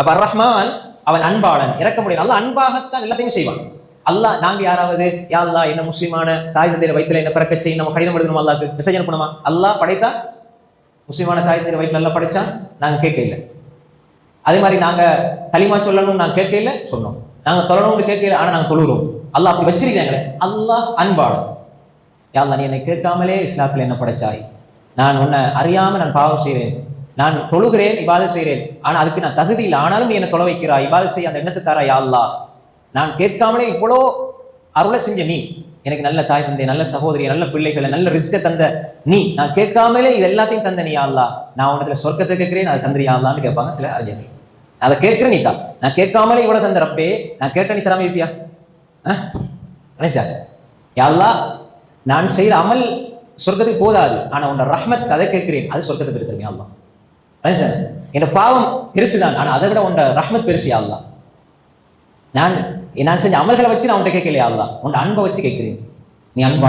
அப்ப அர் ரஹ்மான் அவன் அன்பாளன். இறக்க முடியும் நல்லா அன்பாகத்தான் எல்லாத்தையும் செய்வான். அல்லாஹ் நாங்க யாராவது யா அல்லா என்ன முஸ்லீமான தாய் தந்தையில வயிற்றுல என்ன பிறக்க செய்யும் நம்ம கடிதம் எழுதணும் அல்லாக்கு மெசேஜ் அனுப்பணுமா? அல்லாஹ் படைத்தா? முஸ்லீமான தாய் தந்தையில வயிற்றுல எல்லாம் படைச்சா? நாங்க கேட்க இல்லை. அதே மாதிரி நாங்க களிமா சொல்லணும்னு நாங்க கேட்க இல்லை? சொன்னோம். நாங்க தொழணும்னு கேட்க இல்லை ஆனா நாங்க தொழுகிறோம் அல்லாஹ் அப்படி வச்சிருக்காங்களே அல்லாஹ் அன்பாளன். யா அல்லாஹ் நீ என்னை கேட்காமலே இஸ்லாத்துல என்ன படைச்சாய்? நான் உன்னை அறியாம நான் பாவம் செய்கிறேன் நான் தொழுகிறேன் இபாதத் செய்கிறேன். ஆனால் அதுக்கு நான் தகுதி இல்லை. ஆனாலும் நீ தொலை வைக்கிறாய் இபாதத் செய்ய அந்த எண்ணத்தை தரா யாழ்லா நான் கேட்காமலே இவ்வளோ அருளை செஞ்ச நீ எனக்கு நல்ல தாய் தந்தை நல்ல சகோதரி நல்ல பிள்ளைகளை நல்ல ரிஸ்க்கை தந்த நீ நான் கேட்காமலே இது எல்லாத்தையும் தந்த நீ யா நான் உனத்துல சொர்க்கத்தை கேட்கிறேன் அதை தந்திரி அல்லான்னு கேட்பாங்க சில அறிஞர்கள். அதை கேட்கிறேன் நீ தான். நான் கேட்காமலே இவ்வளோ தந்த ரப்பே நான் கேட்ட நீ தராம இருப்பியா? அஹ்? நினைச்சா யா நான் செய்கிற அமல் சொர்க்கத்துக்கு போதாது. ஆனால் உன்னோட ரஹ்மத் அதை கேட்கிறேன் அது சொர்க்கத்தை எடுத்துருங்க அல்லாஹ். மனுஷன் என் பாவம் பெருசுதான். ஆனா அதை விட உண்ட ரஹ்மத் பெருசு யாழ்லாம் நான் நான் செஞ்ச அமல்களை வச்சு நான் உன்ட்ட கேட்கலையா அல்லாஹ்? உன் அன்பை வச்சு கேட்கிறேன். நீ அன்பா